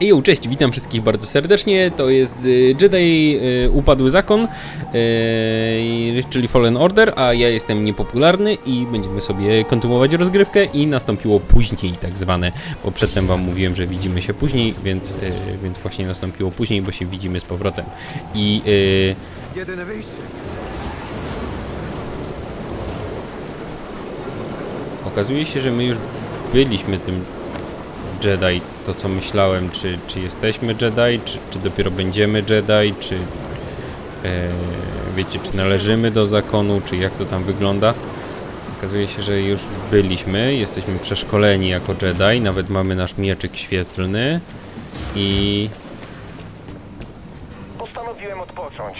Ej, cześć, witam wszystkich bardzo serdecznie. To jest y, Jedi y, Upadły Zakon, y, czyli Fallen Order, a ja jestem niepopularny i będziemy sobie kontynuować rozgrywkę i nastąpiło później tak zwane, bo przedtem wam mówiłem, że widzimy się później, więc, więc właśnie nastąpiło później, bo się widzimy z powrotem. I Jedyne wyjście. Okazuje się, że my już byliśmy tym Jedi, to co myślałem, czy, czy jesteśmy Jedi, czy, czy dopiero będziemy Jedi, czy e, wiecie, czy należymy do zakonu, czy jak to tam wygląda. Okazuje się, że już byliśmy, jesteśmy przeszkoleni jako Jedi, nawet mamy nasz mieczyk świetlny i Postanowiłem odpocząć.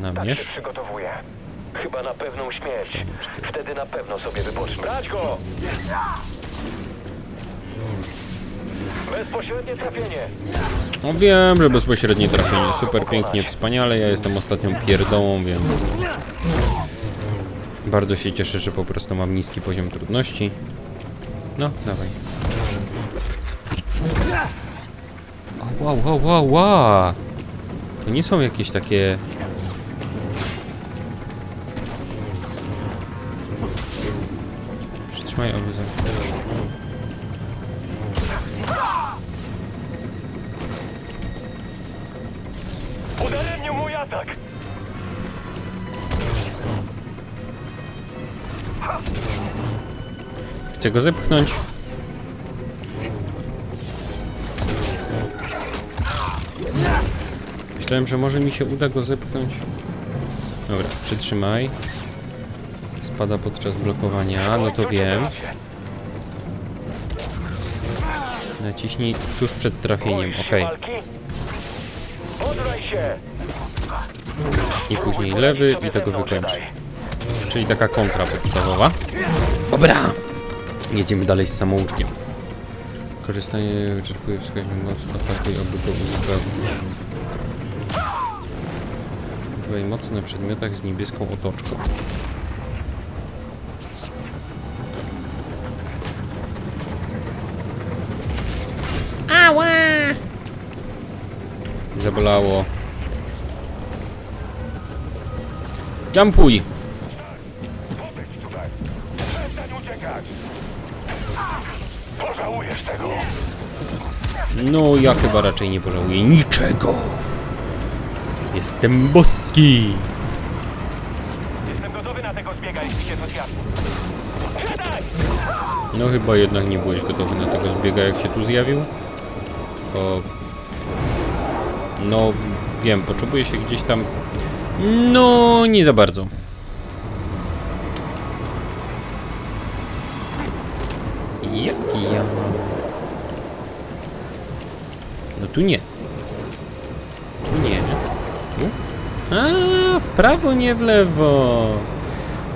na Tak się przygotowuję. Chyba na pewną śmierć. Wtedy na pewno sobie wypocznę. Brać go! Bezpośrednie trafienie. No wiem, że bezpośrednie trafienie, super pięknie, wspaniale, ja jestem ostatnią pierdołą, więc bardzo się cieszę, że po prostu mam niski poziom trudności. No, dawaj. Wow, wow, wow, wow. To nie są jakieś takie... Go zepchnąć. Myślałem, że może mi się uda go zepchnąć. Dobra, przytrzymaj. Spada podczas blokowania, no to wiem. Naciśnij tuż przed trafieniem, ok. I później lewy i tego wykończy. Czyli taka kontra podstawowa. Dobra! Jedziemy dalej z samouczkiem. Korzystanie wyczerpuje wskaźnik mocy, atakuj, aby go uzupełnić. Używaj mocy na przedmiotach z niebieską otoczką. Ała! Zabolało. Jumpuj! No, ja chyba raczej nie pożałuję niczego. Jestem boski. Jestem gotowy na tego zbiega, jeśli się! No chyba jednak nie byłeś gotowy na tego zbiega, jak się tu zjawił. Bo... No, wiem, potrzebuję się gdzieś tam... No, nie za bardzo. Jaki ja mam... Tu nie. Tu nie. Tu? A, w prawo, nie w lewo.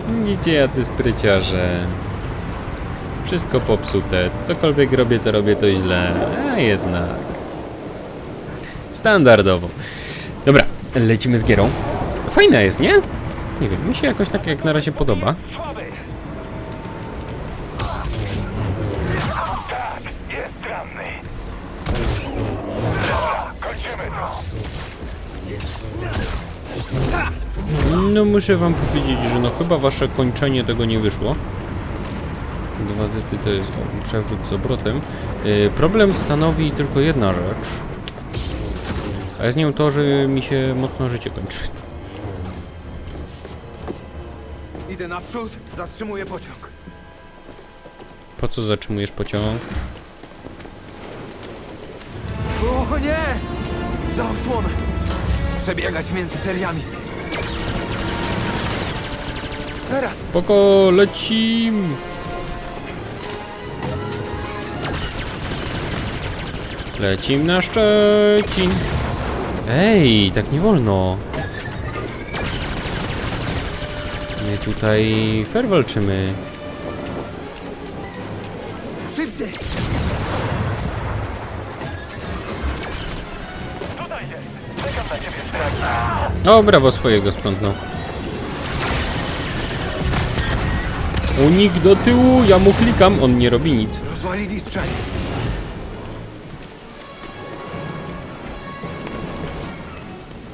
Widzicie, jacy spryciarze. Wszystko popsute. Cokolwiek robię, to robię to źle. A jednak. Standardowo. Dobra, lecimy z gierą. Fajna jest, nie? Nie wiem, mi się jakoś tak jak na razie podoba. No muszę wam powiedzieć, że no chyba wasze kończenie tego nie wyszło. Dwa zety to jest o, przewrót z obrotem. Yy, problem stanowi tylko jedna rzecz. A jest nią to, że mi się mocno życie kończy. Idę naprzód, zatrzymuję pociąg. Po co zatrzymujesz pociąg? O nie! Za osłonę! Przebiegać między seriami. Teraz! Spoko, lecim! Lecim na Szczecin. Ej, tak nie wolno. My tutaj fair walczymy. O, brawo, swojego sprzątnął. No. Unik do tyłu, ja mu klikam, on nie robi nic. Rozwalili sprzęt.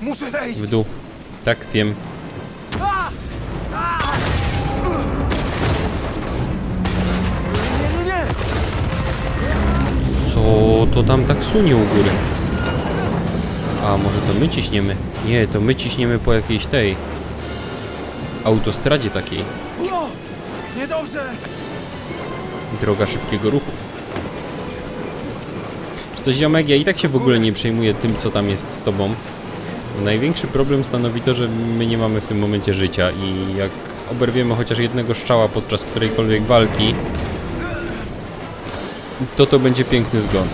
Muszę zejść. W dół. Tak, wiem. Co to tam tak sunie u góry? A może to my ciśniemy? Nie, to my ciśniemy po jakiejś tej autostradzie takiej. O! Niedobrze! Droga szybkiego ruchu. Czy coś ziomek, ja i tak się w ogóle nie przejmuję tym, co tam jest z tobą. Największy problem stanowi to, że my nie mamy w tym momencie życia i jak oberwiemy chociaż jednego strzała podczas którejkolwiek walki, to to będzie piękny zgon.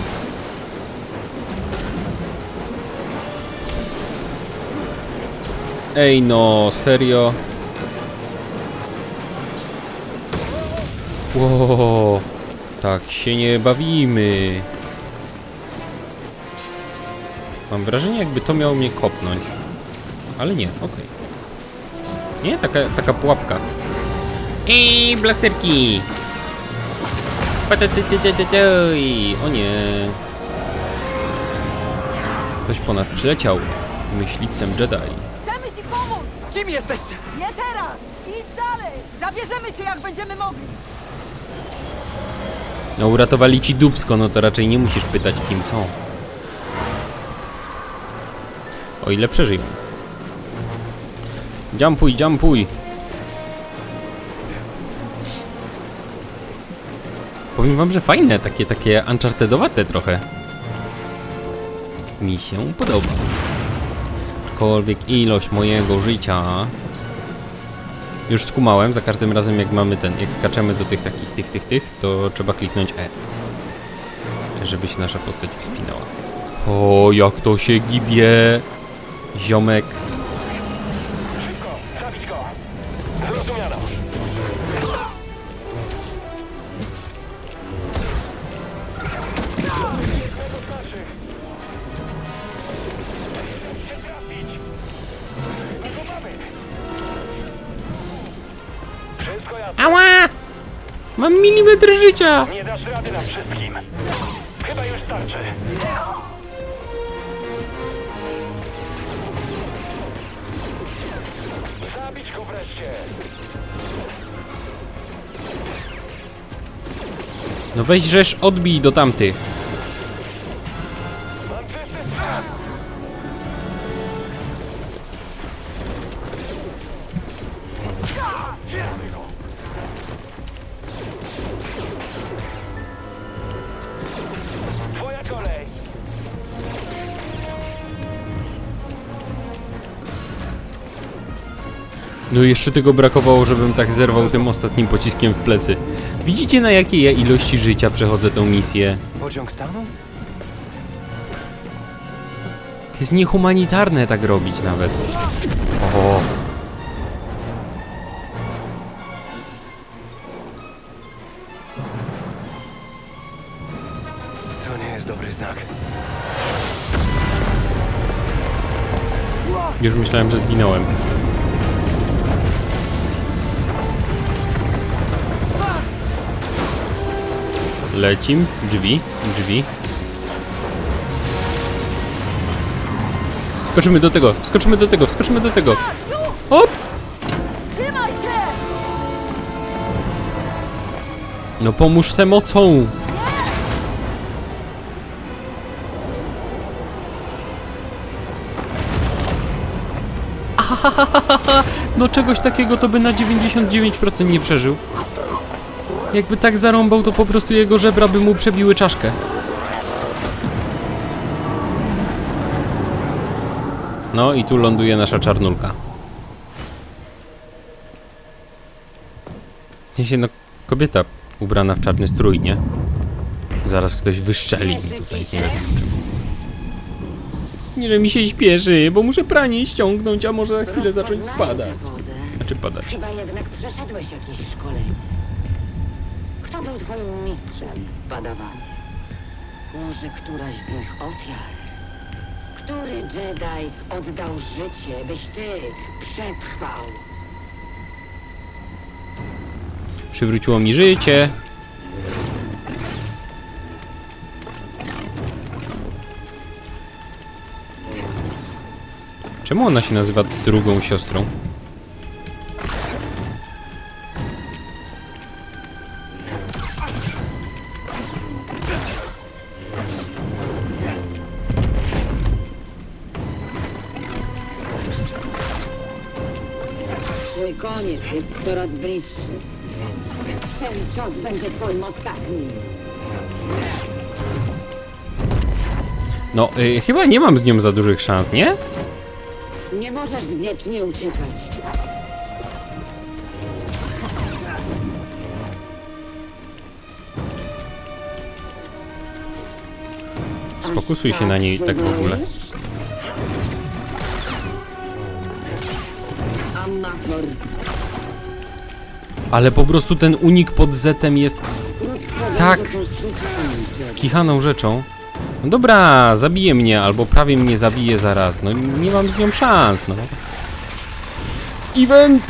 Ej no, serio? Ło, tak się nie bawimy. Mam wrażenie, jakby to miało mnie kopnąć. Ale nie, okej. Nie, taka, taka pułapka. Ej, blasterki! O nie. Ktoś po nas przyleciał. Myśliwcem Jedi. Jesteście? Nie teraz! Idź dalej! Zabierzemy cię jak będziemy mogli! No uratowali ci dubsko, no to raczej nie musisz pytać kim są. O ile przeżyją. Jumpuj, jumpuj. Powiem wam, że fajne, takie, takie unchartedowate trochę. Mi się podoba. Aczkolwiek ilość mojego życia już skumałem, za każdym razem jak mamy ten, jak skaczemy do tych takich, tych, tych, tych, to trzeba kliknąć E. Żeby się nasza postać wspinała. O, jak to się gibie! Ziomek. Życia! Nie dasz rady nam wszystkim. Chyba już starczy. Zabić go wreszcie. No weź rzesz, odbij do tamtych. No jeszcze tego brakowało, żebym tak zerwał tym ostatnim pociskiem w plecy. Widzicie na jakiej ja ilości życia przechodzę tą misję? Pociąg stanął? Jest niehumanitarne tak robić nawet. O. To nie jest dobry znak. Już myślałem, że zginąłem. Lecim, drzwi, drzwi. Wskoczymy do tego, wskoczymy do tego, wskoczymy do tego. Ops! No pomóż se mocą. No czegoś takiego to by na 99% nie przeżył. Jakby tak zarąbał, to po prostu jego żebra by mu przebiły czaszkę. No i tu ląduje nasza czarnulka. Nie się no, kobieta ubrana w czarny strój, nie? Zaraz ktoś wyszczeli mi tutaj. Nie, wiem. nie, że mi się śpieszy, bo muszę pranie ściągnąć, a może za chwilę zacząć spadać. Znaczy padać. Chyba jednak przeszedłeś jakieś szkolenie. Kto był twoim mistrzem, padawan? Może któraś z mych ofiar? Który Jedi oddał życie, byś ty przetrwał? Przywróciło mi życie. Czemu ona się nazywa drugą siostrą? Jest coraz bliższy. Ten cios będzie twoim ostatnim. No, y, chyba nie mam z nią za dużych szans, nie? Nie możesz wiecznie uciekać. Sfokusuj się na niej tak w ogóle. Amator. Ale po prostu ten unik pod zetem jest Tak. Skicha. kichaną rzeczą. No dobra, zabije mnie, albo prawie mnie zabije zaraz. No nie mam z nią szans, no. Event!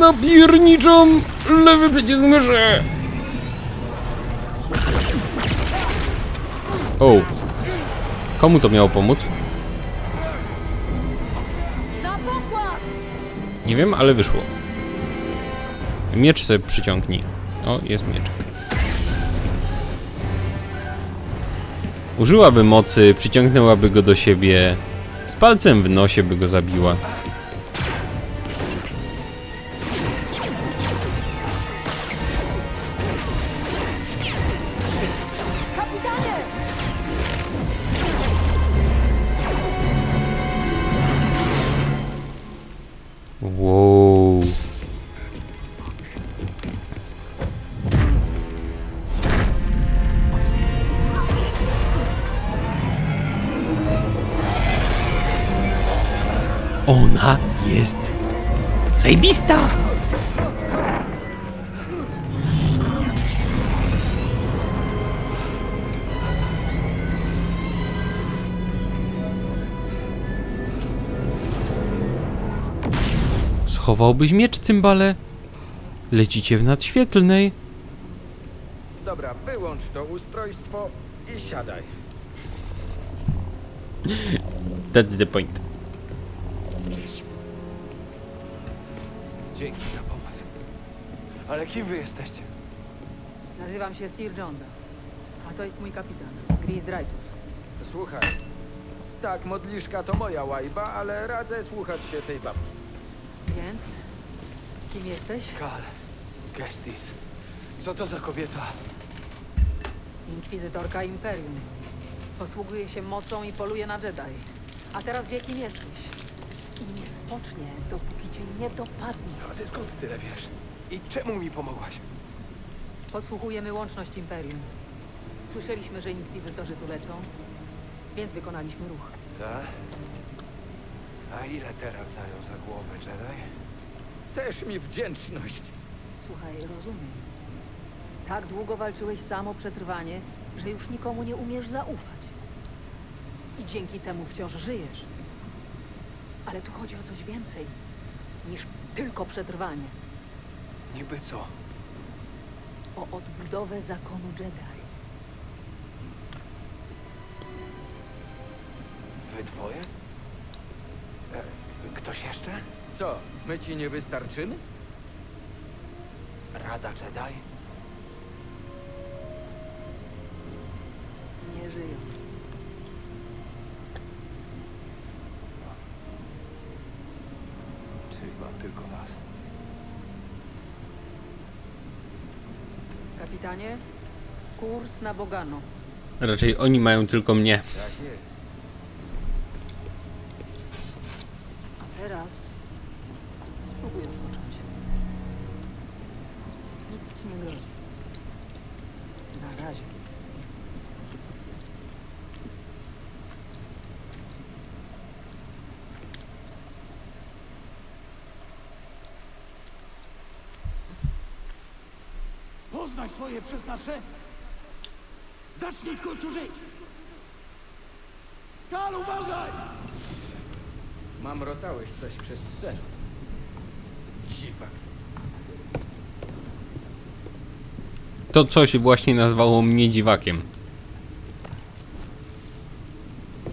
Napierniczą! Lewy przycisk myszy! O! Komu to miało pomóc? Nie wiem, ale wyszło. Miecz sobie przyciągnij. O, jest mieczek. Użyłaby mocy, przyciągnęłaby go do siebie. Z palcem w nosie by go zabiła. Ona jest zajbista. Schowałbyś miecz, cymbale? Lecicie w nadświetlnej. Dobra, wyłącz to ustrojstwo i siadaj. That's the point. Dzięki za pomoc. Ale kim wy jesteście? Nazywam się Sir Jonda. A to jest mój kapitan, Gris Dreytus. Słuchaj. Tak, modliszka to moja łajba, ale radzę słuchać się tej babki. Więc? Kim jesteś? Kal. Gestis. Co to za kobieta? Inkwizytorka Imperium. Posługuje się mocą i poluje na Jedi. A teraz wie, kim jesteś. I nie spocznie, dopóki cię nie dopadnie. A ty skąd tyle wiesz? I czemu mi pomogłaś? Podsłuchujemy łączność Imperium. Słyszeliśmy, że inkwizytorzy tu lecą, więc wykonaliśmy ruch. Tak? A ile teraz dają za głowę Jedi? Też mi wdzięczność. Słuchaj, rozumiem. Tak długo walczyłeś sam o przetrwanie, że już nikomu nie umiesz zaufać. I dzięki temu wciąż żyjesz. Ale tu chodzi o coś więcej niż tylko przetrwanie. Niby co? O odbudowę zakonu Jedi. Wy dwoje? E, ktoś jeszcze? Co, my ci nie wystarczymy? Rada Jedi? Nie żyją. Czyli mam tylko was. Kapitanie, kurs na Bogano. Raczej oni mają tylko mnie. Tak jest. A teraz spróbuj odpocząć. Nic ci nie grozi. Na razie. Poznaj swoje przeznaczenie. Zacznij w końcu żyć. Kal, uważaj! Mamrotałeś coś przez sen. Dziwak. To coś właśnie nazwało mnie dziwakiem.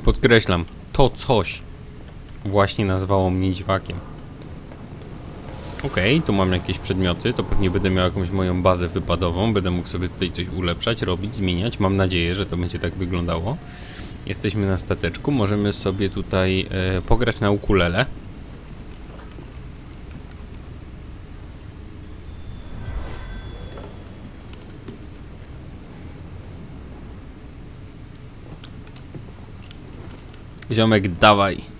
Podkreślam, to coś. właśnie nazwało mnie dziwakiem. Okej, tu mam jakieś przedmioty, to pewnie będę miał jakąś moją bazę wypadową, będę mógł sobie tutaj coś ulepszać, robić, zmieniać. Mam nadzieję, że to będzie tak wyglądało. Jesteśmy na stateczku, możemy sobie tutaj e, pograć na ukulele. Ziomek, dawaj.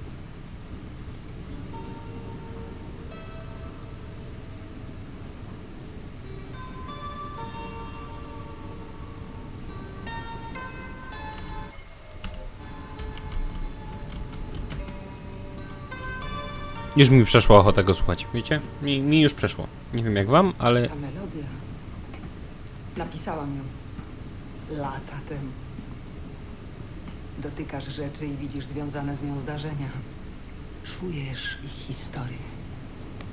Już mi przeszła ochota go słuchać, wiecie? Mi, mi już przeszło. Nie wiem jak wam, ale Ta melodia. Napisałam ją lata temu. Dotykasz rzeczy i widzisz związane z nią zdarzenia. Czujesz ich historię.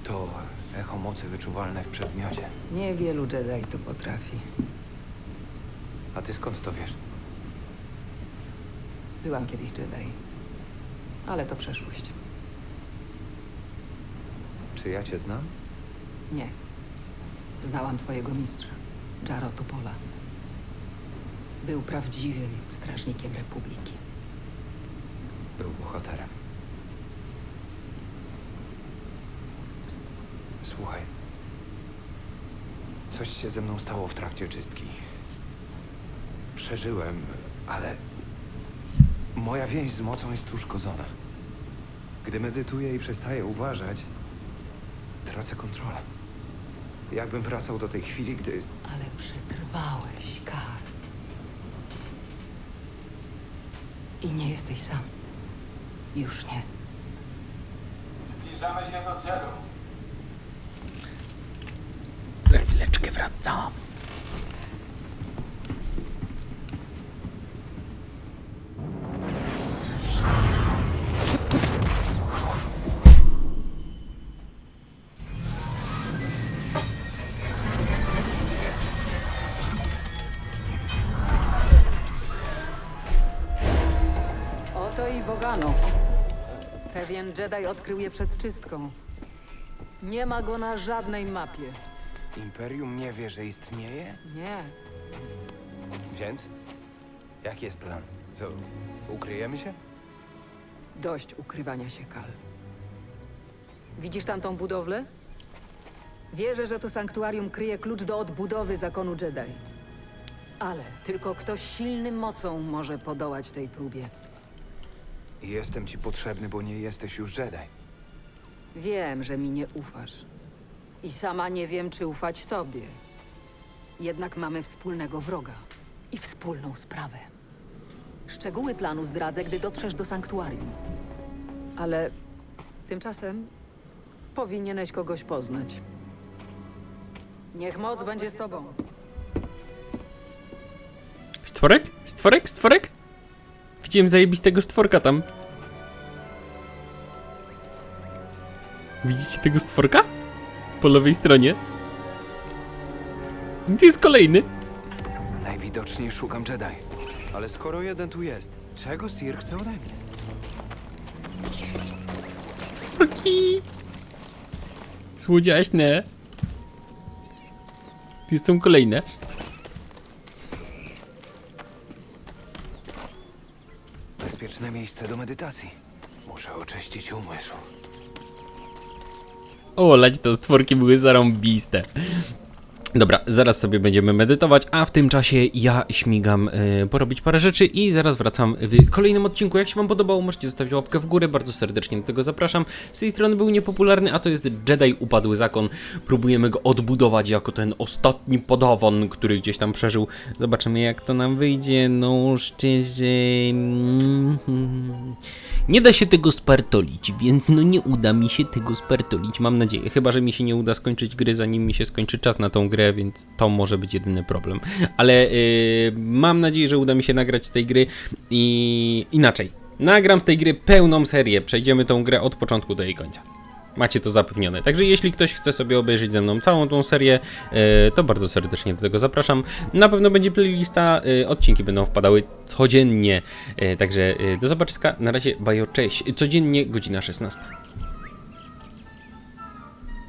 To echo mocy wyczuwalne w przedmiocie. Niewielu Jedi to potrafi. A ty skąd to wiesz? Byłam kiedyś Jedi. Ale to przeszłość. Czy ja cię znam? Nie. Znałam twojego mistrza, Jaro Tupola. Był prawdziwym strażnikiem Republiki. Był bohaterem. Słuchaj. Coś się ze mną stało w trakcie czystki. Przeżyłem, ale moja więź z mocą jest uszkodzona. Gdy medytuję i przestaję uważać, tracę kontrolę. Jakbym wracał do tej chwili, gdy Ale przetrwałeś, Karl. I nie jesteś sam. Już nie. Zbliżamy się do celu. za chwileczkę wracam. Pewien Jedi odkrył je przed czystką. Nie ma go na żadnej mapie. Imperium nie wie, że istnieje? Nie. Więc? Jaki jest plan? Co, ukryjemy się? Dość ukrywania się, Kal. Widzisz tamtą budowlę? Wierzę, że to sanktuarium kryje klucz do odbudowy zakonu Jedi. Ale tylko ktoś silnym mocą może podołać tej próbie. Jestem ci potrzebny, bo nie jesteś już Jedi. Wiem, że mi nie ufasz. I sama nie wiem, czy ufać tobie. Jednak mamy wspólnego wroga i wspólną sprawę. Szczegóły planu zdradzę, gdy dotrzesz do sanktuarium. Ale tymczasem powinieneś kogoś poznać. Niech moc będzie z tobą. Stworek? Stworek? Stworek? Widziałem zajebistego stworka tam. Widzicie tego stworka? Po lewej stronie. Tu jest kolejny. Najwidoczniej szukam Jedi. Ale skoro jeden tu jest, czego Sir chce ode mnie? Stworki. Słodziaśne. Tu są kolejne. Bezpieczne miejsce do medytacji. Muszę oczyścić umysł. O, lać to stworki były zarąbiste. Dobra, zaraz sobie będziemy medytować, a w tym czasie ja śmigam y, porobić parę rzeczy i zaraz wracam w kolejnym odcinku. Jak się Wam podobało, możecie zostawić łapkę w górę, bardzo serdecznie do tego zapraszam. Z tej strony był niepopularny, a to jest Jedi Upadły Zakon. Próbujemy go odbudować jako ten ostatni podawon, który gdzieś tam przeżył. Zobaczymy jak to nam wyjdzie, no szczerze... Nie da się tego spartolić, więc no nie uda mi się tego spartolić, mam nadzieję. Chyba, że mi się nie uda skończyć gry, zanim mi się skończy czas na tą grę, więc to może być jedyny problem. Ale yy, mam nadzieję, że uda mi się nagrać z tej gry i inaczej. Nagram z tej gry pełną serię, przejdziemy tą grę od początku do jej końca. Macie to zapewnione. Także jeśli ktoś chce sobie obejrzeć ze mną całą tą serię, e, to bardzo serdecznie do tego zapraszam. Na pewno będzie playlista, e, odcinki będą wpadały codziennie, e, także do zobaczyska, na razie, bajo, cześć, codziennie godzina 16.